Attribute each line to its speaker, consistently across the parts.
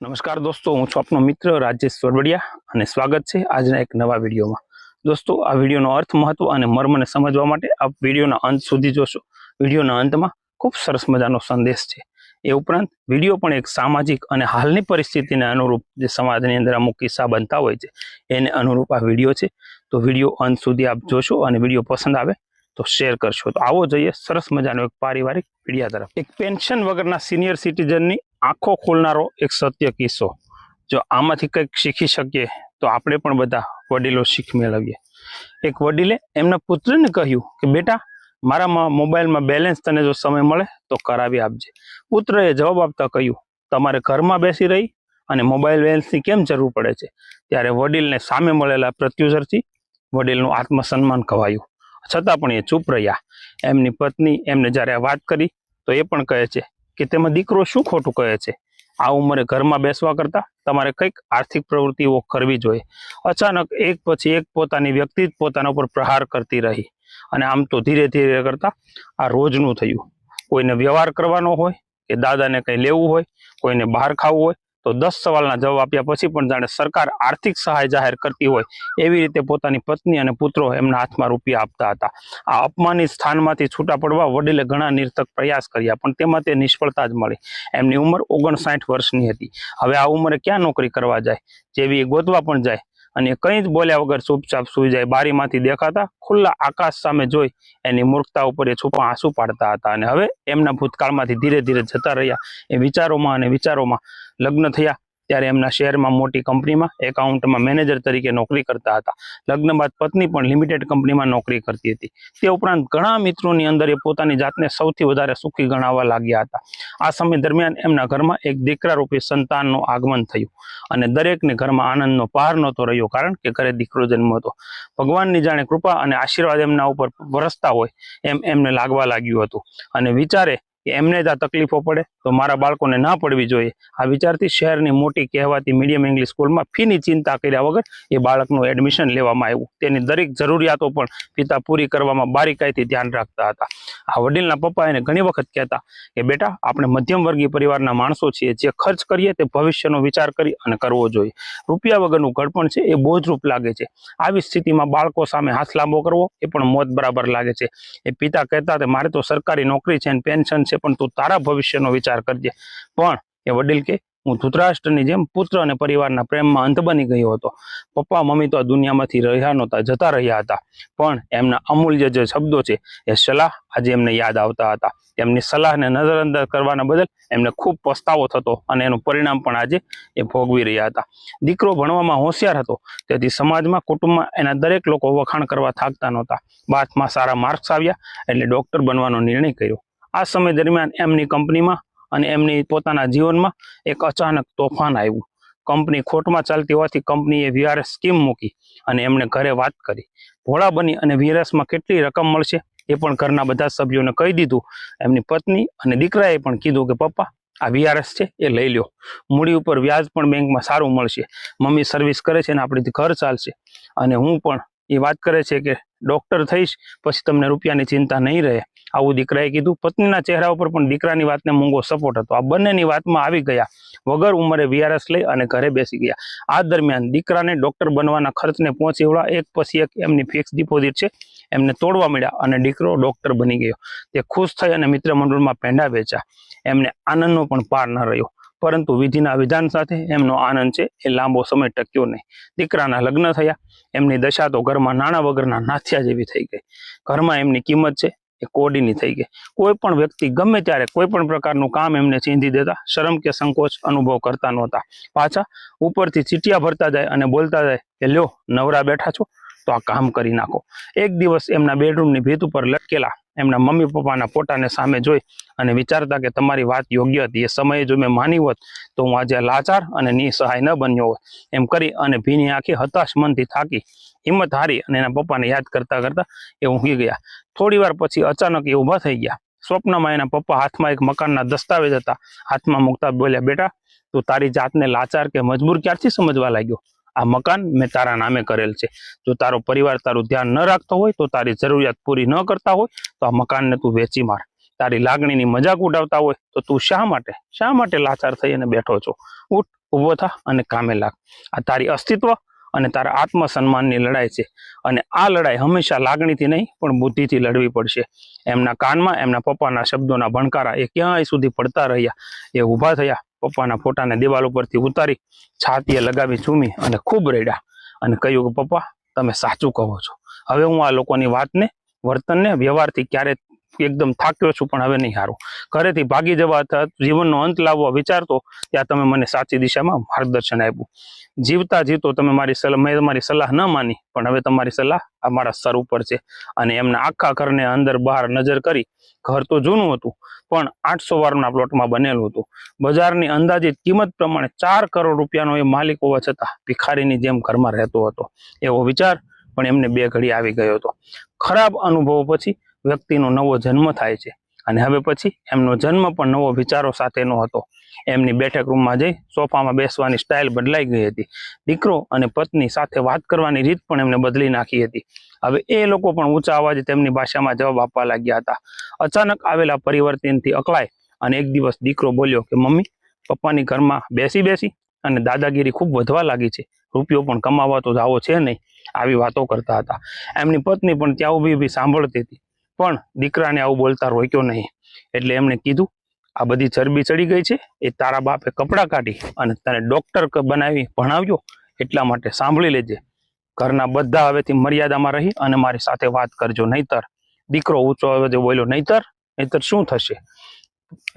Speaker 1: નમસ્કાર દોસ્તો, હું છું આપનો મિત્ર રાજેશ સોરવડિયા અને સ્વાગત છે આજના એક નવા વિડીયોમાં. દોસ્તો, આ વિડીયોનો અર્થ મહત્વ અને મર્મને સમજવા માટે આપ વિડીયોના અંત સુધી જોશો. વિડીયોના અંતમાં ખૂબ સરસ મજાનો સંદેશ છે. એ ઉપરાંત, વીડિયો પણ એક સામાજિક અને હાલની પરિસ્થિતિને અનુરૂપ જે સમાજની અંદર અમુક કિસ્સા બનતા હોય છે, એને અનુરૂપ આ વીડિયો છે. તો વીડિયો અંત સુધી આપ જોશો અને વીડિયો પસંદ આવે તો શેર કરશો. તો આવો જોઈએ સરસ મજાનો એક પારિવારિક વિડીયા તરફ. એક પેન્શન વગરના સિનિયર સિટીઝનની આંખો ખોલનારો એક સત્ય કિસ્સો. જો આમાંથી કંઈક શીખી શકીએ, તો આપણે પણ બધા વડીલો શીખ મેળવીએ. એક વડીલે એમના પુત્રને કહ્યું કે, બેટા મારામાં મોબાઈલમાં બેલેન્સ તને જો સમય મળે, તો કરાવી આપજે. પુત્રએ જવાબ આપતા કહ્યું, તમારે ઘરમાં બેસી રહી અને મોબાઈલ બેલેન્સની કેમ જરૂર પડે છે? ત્યારે વડીલને સામે મળેલા પ્રત્યુત્તરથી વડીલનું આત્મસન્માન કવાયું છતાં પણ એ ચૂપ રહ્યા. એમની પત્ની એમને જ્યારે વાત કરી, તો એ પણ કહે છે કે તેમાં દીકરો શું ખોટું કહે છે? આ ઉંમરે ઘરમાં બેસવા કરતાં તમારે કંઈક આર્થિક પ્રવૃત્તિઓ કરવી જોઈએ. અચાનક એક પછી એક પોતાની વ્યક્તિ પોતાના ઉપર પ્રહાર કરતી રહી અને આમ તો ધીરે ધીરે કરતાં આ રોજનું થયું. કોઈને વ્યવહાર કરવાનો હોય કે દાદાને કંઈ લેવું હોય, કોઈને બહાર ખાવું હોય તો દસ સવાલના જવાબ આપ્યા પછી પણ જાણે સરકાર આર્થિક સહાય જાહેર કરતી હોય એવી રીતે પોતાની પત્ની અને પુત્રો એમના હાથમાં રૂપિયા આપતા હતા. આ અપમાનિત સ્થાનમાંથી છૂટા પડવા વડીલે ઘણા નિર્થક પ્રયાસ કર્યા, પણ તેમાં તે નિષ્ફળતા જ મળી. એમની ઉંમર ઓગણસાઠ વર્ષની હતી. હવે આ ઉંમરે ક્યાં નોકરી કરવા જાય? જેવી ગોતવા પણ જાય. અને કંઈ જ બોલ્યા વગર ચૂપચાપ સૂઈ જાય. બારીમાંથી દેખાતા ખુલ્લા આકાશ સામે જોઈ એની મૂર્ખતા ઉપર એ છુપા આંસુ પાડતા હતા. અને હવે એમના ભૂતકાળમાંથી ધીરે ધીરે જતા રહ્યા. એ વિચારોમાં અને વિચારોમાં લગ્ન થયા. ત્યારે એમના શહેરમાં મોટી કંપનીમાં એકાઉન્ટમાં મેનેજર તરીકે નોકરી કરતા હતા. લગ્ન બાદ પત્ની પણ લિમિટેડ કંપનીમાં નોકરી કરતી હતી. તે ઉપરાંત ઘણા મિત્રોની અંદર એ પોતાની જાતને સૌથી વધારે સુખી ગણાવવા લાગ્યા હતા. આ સમય દરમિયાન એમના ઘરમાં એક દીકરા રૂપી સંતાનનું આગમન થયું અને દરેકને ઘરમાં આનંદનો પાર નહોતો રહ્યો કારણ કે ઘરે દીકરો જન્મ હતો. ભગવાનની જાણે કૃપા અને આશીર્વાદ એમના ઉપર વરસતા હોય એમ એમને લાગવા લાગ્યું હતું અને વિચારે કે એમને જ આ તકલીફો પડે તો મારા બાળકોને ના પડવી જોઈએ. આ વિચારથી શહેરની મોટી કહેવાતી મીડિયમ ઇંગ્લિશ સ્કૂલમાં ફીની ચિંતા કર્યા વગર એ બાળકનું એડમિશન લેવામાં આવ્યું. તેની દરેક જરૂરિયાતો પણ પિતા પૂરી કરવામાં બારીકાઈથી ધ્યાન રાખતા હતા. આ વડીલના પપ્પા એને ઘણી વખત કહેતા કે, બેટા, આપણે મધ્યમ વર્ગીય પરિવારના માણસો છીએ. જે ખર્ચ કરીએ તે ભવિષ્યનો વિચાર કરી અને કરવો જોઈએ. રૂપિયા વગરનું ઘડપણ છે એ બોજરૂપ લાગે છે. આવી સ્થિતિમાં બાળકો સામે હાથ લાંબો કરવો એ પણ મોત બરાબર લાગે છે. એ પિતા કહેતા કે, મારે તો સરકારી નોકરી છે અને પેન્શન છે, પણ તું તારા ભવિષ્યનો વિચાર કરજે. પણ એ વડીલ કે, હું ધૃતરાષ્ટ્રની જેમ પુત્ર અને પરિવારના પ્રેમમાં અંત બની ગયો હતો. પપ્પા, મમ્મી તો આ દુનિયામાંથી રહ્યા નહોતા, જતા રહ્યા હતા. પણ એમના અમૂલ્ય જે શબ્દો છે, એ સલાહ આજે એમને યાદ આવતા હતા. એમની સલાહને નજરઅંદાજ કરવાના બદલ એમને ખૂબ પસ્તાવો થતો અને એનું પરિણામ પણ આજે એ ભોગવી રહ્યા હતા. દીકરો ભણવામાં હોશિયાર હતો, તેથી સમાજમાં, કુટુંબમાં એના દરેક લોકો વખાણ કરવા થાકતા નહોતા. બાથમાં સારા માર્ક્સ આવ્યા, એટલે ડોક્ટર બનવાનો નિર્ણય કર્યો. આ સમય દરમિયાન એમની કંપનીમાં અને એમની પોતાના જીવનમાં એક અચાનક તોફાન આવ્યું. કંપની ખોટમાં ચાલતી હોવાથી કંપનીએ વીઆરએસ સ્કીમ મૂકી અને એમણે ઘરે વાત કરી. ભોળા બની અને વીઆરએસમાં કેટલી રકમ મળશે એ પણ ઘરના બધા સભ્યોને કહી દીધું. એમની પત્ની અને દીકરાએ પણ કીધું કે, પપ્પા, આ વીઆરએસ છે, એ લઈ લ્યો. મૂડી ઉપર વ્યાજ પણ બેંકમાં સારું મળશે. મમ્મી સર્વિસ કરે છે અને આપણીથી ઘર ચાલશે. અને હું પણ એ વાત કરે છે કે, ડોક્ટર થઈશ, પછી તમને રૂપિયાની ચિંતા નહીં રહે. આવું દીકરાએ કીધું. પત્નીના ચહેરા ઉપર પણ દીકરાની વાતને મૂંગો સપોર્ટ હતો. આ બંનેની વાતમાં આવી ગયા. વગર ઉંમરે વીઆરએસ લઈ અને ઘરે બેસી ગયા. આ દરમિયાન દીકરાને ડૉક્ટર બનવાના ખર્ચને પહોંચી વળવા એક પછી એક એમની ફિક્સ ડિપોઝિટ છે. એમને તોડવા મળ્યા અને દીકરો ડૉક્ટર બની ગયો. તે ખુશ થઈ અને મિત્ર મંડળમાં પેંડા વેચ્યા. એમને આનંદનો પણ પાર ન રહ્યો. પરંતુ વિધિના વિધાન સાથે એમનો આનંદ છે એ લાંબો સમય ટક્યો નહીં. દીકરાના લગ્ન થયા. એમની દશા તો ઘરમાં નાણાં વગરના નાથિયા જેવી થઈ ગઈ. ઘરમાં એમની કિંમત છે એ કોડીની થઈ ગઈ. કોઈ પણ વ્યક્તિ ગમે ત્યારે કોઈ પણ પ્રકારનું કામ એમને ચીંધી દેતા, શરમ કે સંકોચ અનુભવ કરતા નહોતા. પાછા ઉપરથી ચીટિયા ભરતા જાય અને બોલતા જાય કે, લ્યો, નવરા બેઠા છો, તો આ કામ કરી નાખો. એક દિવસ એમના બેડરૂમની ભીત ઉપર લટકેલા એમના મમ્મી પપ્પાના ફોટાને સામે જોઈ અને વિચારતા કે તમારી વાત યોગ્ય હતી. એ સમયે જો મેં માની હોત તો હું આજે લાચાર અને નિસહાય ન બન્યો હોત. એમ કરી અને ભીની આંખે હતાશ મનથી થાકી. હિંમત હારી અને એના પપ્પાને યાદ કરતા કરતા એ ઊંઘી ગયા. થોડીવાર પછી અચાનક એ ઊભા થઈ ગયા. સ્વપ્નમાં એના પપ્પા હાથમાં એક મકાનના દસ્તાવેજ હતા. હાથમાં મૂકતા બોલ્યા, બેટા, તું તારી જાતને લાચાર કે મજબૂર ક્યારથી સમજવા લાગ્યો? આ મકાન મેં તારા નામે કરેલ છે. જો તારો પરિવાર તારું ધ્યાન ન રાખતો હોય, તો તારી જરૂરિયાત પૂરી ન કરતા હોય, તો આ મકાનને તું વેચી માર. તારી લાગણીની મજાક ઉડાવતા હોય, તો તું શા માટે શા માટે લાચાર થઈ અને બેઠો છો? ઉઠ, ઊભો થા અને કામે લાગ. આ તારી અસ્તિત્વ અને તારા આત્મસન્માનની લડાઈ છે. અને આ લડાઈ હંમેશા લાગણીથી નહીં, પણ બુદ્ધિથી લડવી પડશે. એમના કાનમાં, એમના પપ્પાના શબ્દોના ભણકારા એ ક્યાંય સુધી પડતા રહ્યા. એ ઊભા થયા. પપ્પાના ફોટાને દિવાલ ઉપરથી ઉતારી છાતીએ લગાવી ચૂમી અને ખૂબ રેડ્યા અને કહ્યું કે પપ્પા, તમે સાચું કહો છો. હવે હું આ લોકોની વાતને, વર્તનને, વ્યવહારથી ક્યારે એકદમ થાક્યો છું, પણ હવે નહીં હારું. ઘરેથી ભાગી જવા હતા જીવનનો અંત લાવવા વિચારતો, ત્યાં તમે મને સાચી દિશામાં માર્ગદર્શન આપ્યું. જીવતા જીવતો તમે મારી સલાહ મેં તમારી સલાહ ન માની, પણ હવે તમારી સલાહ અમારા સર ઉપર છે. અને એમના આખા ઘરને અંદર બહાર નજર કરી, ઘર તો જૂનું હતું, પણ આઠસો વારના પ્લોટમાં બનેલું હતું. બજારની અંદાજિત કિંમત પ્રમાણે ચાર કરોડ રૂપિયાનો એ માલિક હોવા છતાં ભિખારીની જેમ ઘરમાં રહેતો હતો. એવો વિચાર, પણ એમને બે ઘડી આવી ગયો હતો. ખરાબ અનુભવો પછી વ્યક્તિનો નવો જન્મ થાય છે. અને હવે પછી એમનો જન્મ પણ નવો વિચારો સાથેનો હતો. એમની બેઠક રૂમમાં જઈ સોફામાં બેસવાની સ્ટાઇલ બદલાઈ ગઈ હતી. દીકરો અને પત્ની સાથે વાત કરવાની રીત પણ એમને બદલી નાખી હતી. હવે એ લોકો પણ ઊંચા અવાજે તેમની ભાષામાં જવાબ આપવા લાગ્યા હતા. અચાનક આવેલા પરિવર્તનથી અકળાય અને એક દિવસ દીકરો બોલ્યો કે, મમ્મી, પપ્પાની ઘરમાં બેસી બેસી અને દાદાગીરી ખૂબ વધવા લાગી છે. રૂપિયો પણ કમાવા તો જાવો છે નહીં. આવી વાતો કરતા હતા. એમની પત્ની પણ ત્યાં ઊભી ઊભી સાંભળતી હતી. પણ દીકરાને આવું બોલતા રોક્યો નહીં. એટલે એમણે કીધું, આ બધી ચરબી ચડી ગઈ છે, એ તારા બાપે કપડાં કાઢી અને તને ડૉક્ટર બનાવી ભણાવ્યો એટલા માટે સાંભળી લેજે. ઘરના બધા હવેથી મર્યાદામાં રહી અને મારી સાથે વાત કરજો, નહીતર દીકરો ઊંચો અવાજે બોલ્યો, નહીતર નહીતર શું થશે?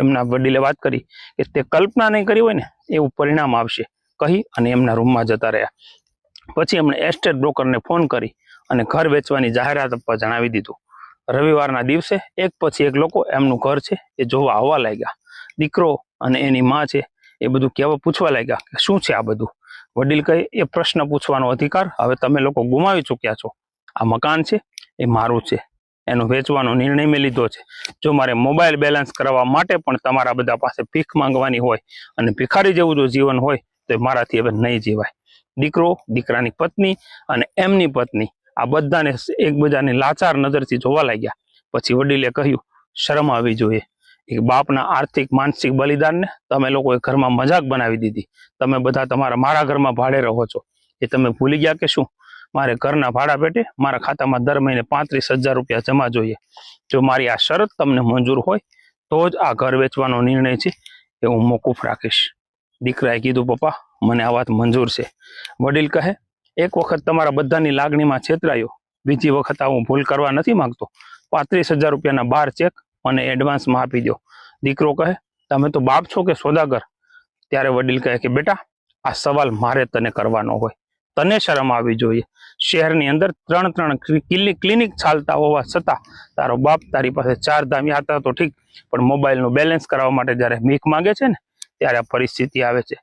Speaker 1: એમના વડીલે વાત કરી કે તે કલ્પના નહીં કરી હોય ને, એવું પરિણામ આવશે, કહી અને એમના રૂમમાં જતા રહ્યા. પછી એમણે એસ્ટેટ બ્રોકરને ફોન કરી અને ઘર વેચવાની જાહેરાત આપવા જણાવી દીધું. રવિવારના દિવસે એક પછી એક લોકો એમનું ઘર છે, એ જોવા આવવા લાગ્યા. દીકરો અને એની માં છે, એ બધું કહેવા પૂછવા લાગ્યા કે શું છે આ બધું? વડીલ કહે, એ પ્રશ્ન પૂછવાનો અધિકાર હવે તમે લોકો ગુમાવી ચૂક્યા છો. આ મકાન છે, એ મારું છે. એનો વેચવાનો નિર્ણય મેં લીધો છે. જો મારે મોબાઈલ બેલેન્સ કરાવવા માટે પણ તમારા બધા પાસે ભીખ માંગવાની હોય અને ભિખારી જેવું જો જીવન હોય, તો મારાથી હવે નહીં જીવાય. દીકરો, દીકરાની પત્ની અને એમની પત્ની આ બધાને એકબીજાની લાચાર નજરથી જોવા લાગ્યા. પછી વડીલે કહ્યું, શરમ આવી જોઈએ. એક બાપના આર્થિક, માનસિક બલિદાનને તમે લોકોએ ઘરમાં મજાક બનાવી દીધી. તમે બધા તમારા મારા ઘરમાં ભાડે રહો છો. એ તમે ભૂલી ગયા કે શું? મારે ઘરના ભાડા પેટે મારા ખાતામાં દર મહિને પાંત્રીસ હજાર રૂપિયા જમા જોઈએ. જો મારી આ શરત તમને મંજૂર હોય, તો જ આ ઘર વેચવાનો નિર્ણય છે એ હું મોકૂફ રાખીશ. દીકરાએ કીધું, પપ્પા, મને આ વાત મંજૂર છે. વડીલ કહે એક વખત તમારા બધાની લાગણીમાં છેતરાયો. બીજી વખત આ હું ભૂલ કરવા નથી માંગતો. પાંત્રીસ હજાર રૂપિયાના બાર ચેક મને એડવાન્સમાં આપી દો દીકરો કહે, તમે તો બાપ છો કે સોદાગર? ત્યારે વડીલ કહે કે, બેટા, આ સવાલ મારે તને કરવાનો હોય. તને શરમ આવી જોઈએ. શહેરની અંદર ત્રણ ત્રણ ક્લિનિક ચાલતા હોવા છતાં તારો બાપ તારી પાસે ચાર ધામ યાત્રા તો ઠીક. પણ મોબાઈલનું બેલેન્સ કરાવવા માટે જ્યારે ભીખ માંગે છે ને, ત્યારે આ પરિસ્થિતિ આવે છે.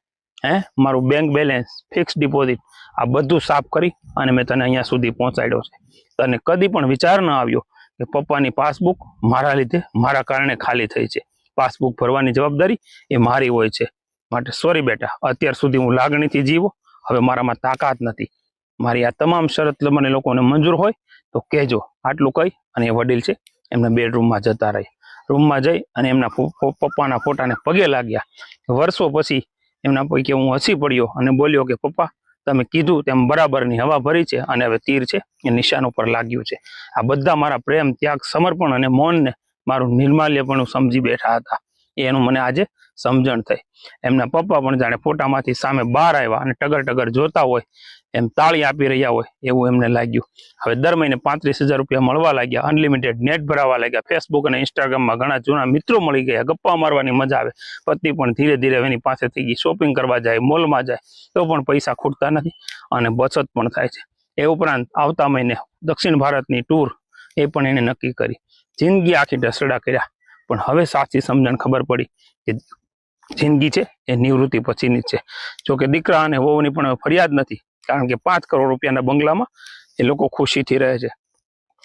Speaker 1: હે? મારું બેંક બેલેન્સ ફિક્સ ડિપોઝિટ આ બધું સાફ કરી અને મેં તને અહીંયા સુધી પહોંચાડ્યો છે. તને કદી પણ વિચાર ન આવ્યો કે પપ્પાની પાસબુક મારા લીધે મારા કારણે ખાલી થઈ છે. પાસબુક ભરવાની જવાબદારી એ મારી હોય છે. માટે સોરી બેટા, અત્યાર સુધી હું લાગણીથી જીવો. હવે મારામાં તાકાત નથી. મારી આ તમામ શરત મને લોકોને મંજૂર હોય તો કહેજો. આટલું કહી અને એ વડીલ છે, એમના બેડરૂમમાં જતા રહી. રૂમમાં જઈ અને એમના પપ્પાના ફોટાને પગે લાગ્યા. વર્ષો પછી એમના પૈકી હું હસી પડ્યો અને બોલ્યો કે, પપ્પા, તમે કીધું તેમ બરાબરની હવા ભરી છે અને હવે તીર છે, એ નિશાન ઉપર લાગ્યું છે. આ બધા મારા પ્રેમ, ત્યાગ, સમર્પણ અને મૌનને મારું નિર્માલ્યપણું સમજી બેઠા હતા. એનું મને આજે સમજણ થઈ. એમના પપ્પા પણ જાણે ફોટામાંથી સામે બહાર આવ્યા અને ટગર ટગર જોતા હોય, એમ તાળી આપી રહ્યા હોય, એવું એમને લાગ્યું. હવે દર મહિને પાંત્રીસ હજાર રૂપિયા મળવા લાગ્યા, અનલિમિટેડ નેટ ભરાવા લાગ્યા, ફેસબુક અને ઇન્સ્ટાગ્રામમાં ઘણા જૂના મિત્રો મળી ગયા, ગપ્પા મારવાની મજા આવે. પત્ની પણ ધીરે ધીરે એની પાસે થઈ ગઈ શોપિંગ કરવા જાય, મોલમાં જાય, તો પણ પૈસા ખૂટતા નથી અને બચત પણ થાય છે. એ ઉપરાંત આવતા મહિને દક્ષિણ ભારતની ટૂર એ પણ એને નક્કી કરી. જિંદગી આખી ઢસડા કર્યા, પણ હવે સાચી સમજણ ખબર પડી કે જિંદગી છે, એ નિવૃત્તિ પછીની છે. જોકે દીકરા અને વહુની પણ ફરિયાદ નથી, કારણ કે પાંચ કરોડ રૂપિયાના બંગલામાં એ લોકો ખુશીથી રહે છે.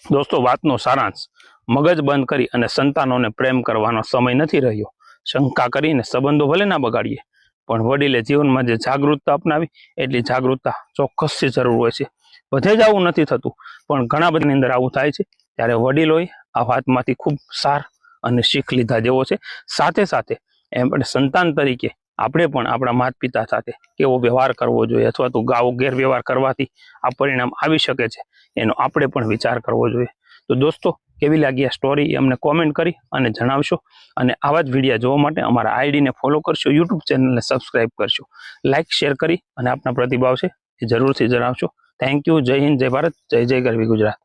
Speaker 1: દોસ્તો, વાતનો સારાંશ. મગજ બંધ કરી અને સંતાનોને પ્રેમ કરવાનો સમય નથી રહ્યો. શંકા કરીને સંબંધો ભલે ના બગાડીએ, પણ વડીલે જીવનમાં જે જાગૃતતા અપનાવી, એટલી જાગૃતતા ચોક્કસથી જરૂર હોય છે. બધે જ આવું નથી થતું, પણ ઘણા બધાની અંદર આવું થાય છે. ત્યારે વડીલોએ આ વાતમાંથી ખૂબ સાર અને શીખ લીધા જેવો છે. સાથે સાથે એમ પણ સંતાન તરીકે આપણે પણ આપણા માતા પિતા સાથે કેવો વ્યવહાર કરવો જોઈએ અથવા તો ગાવો ગેરવ્યવહાર કરવાથી આ પરિણામ આવી શકે છે. એનો આપણે પણ વિચાર કરવો જોઈએ. તો દોસ્તો, કેવી લાગી આ સ્ટોરી અમને કોમેન્ટ કરી અને જણાવશો. અને આવા જ વિડીયા જોવા માટે અમારા આઈડીને ફોલો કરશો યુટ્યુબ ચેનલને સબસ્ક્રાઇબ કરશો. લાઇક શેર કરી અને આપના પ્રતિભાવ છે એ જરૂરથી જણાવશો. થેન્ક યુ જય હિન્દ, જય ભારત, જય જય ગરવી ગુજરાત.